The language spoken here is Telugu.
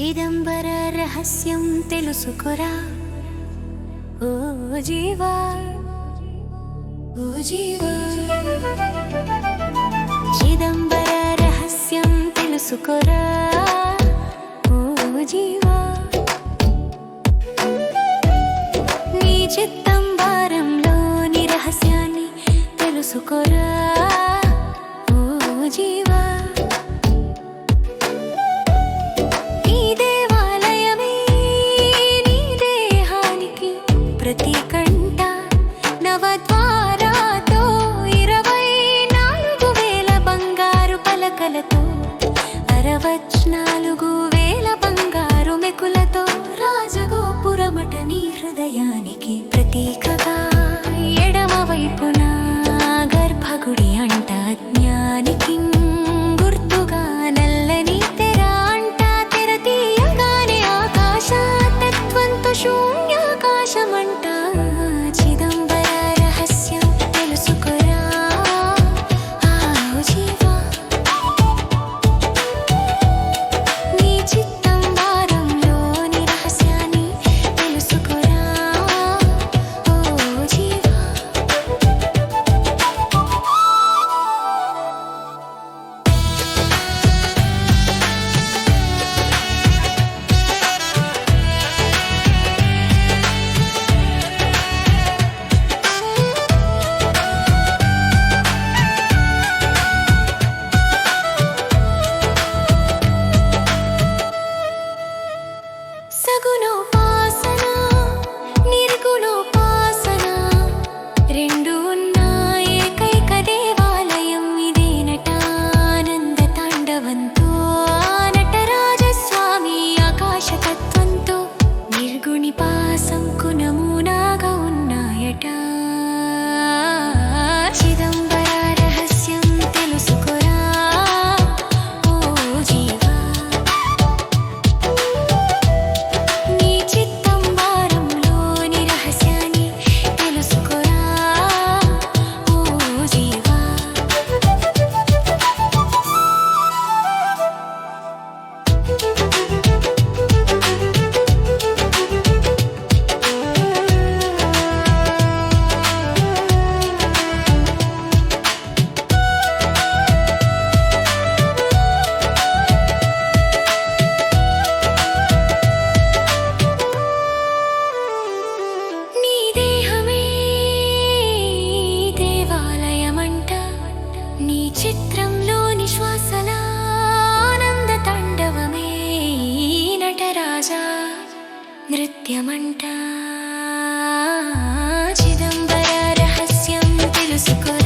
చిదంబర రహస్యం తెలుసుకురా. ఓ జీవా. ఓ జీవా. చిదంబర రహస్యం తెలుసుకురా. ఓ జీవా. నీ చిత్తం వారంలోని రహస్యాన్ని తెలుసుకురా. వైపున గర్భగుడి అంట జ్ఞానికింగ్ హృదయంలోని శ్వాసల ఆనంద తాండవమే నటరాజా నృత్యమంట. చిదంబర రహస్యం తెలుసుకో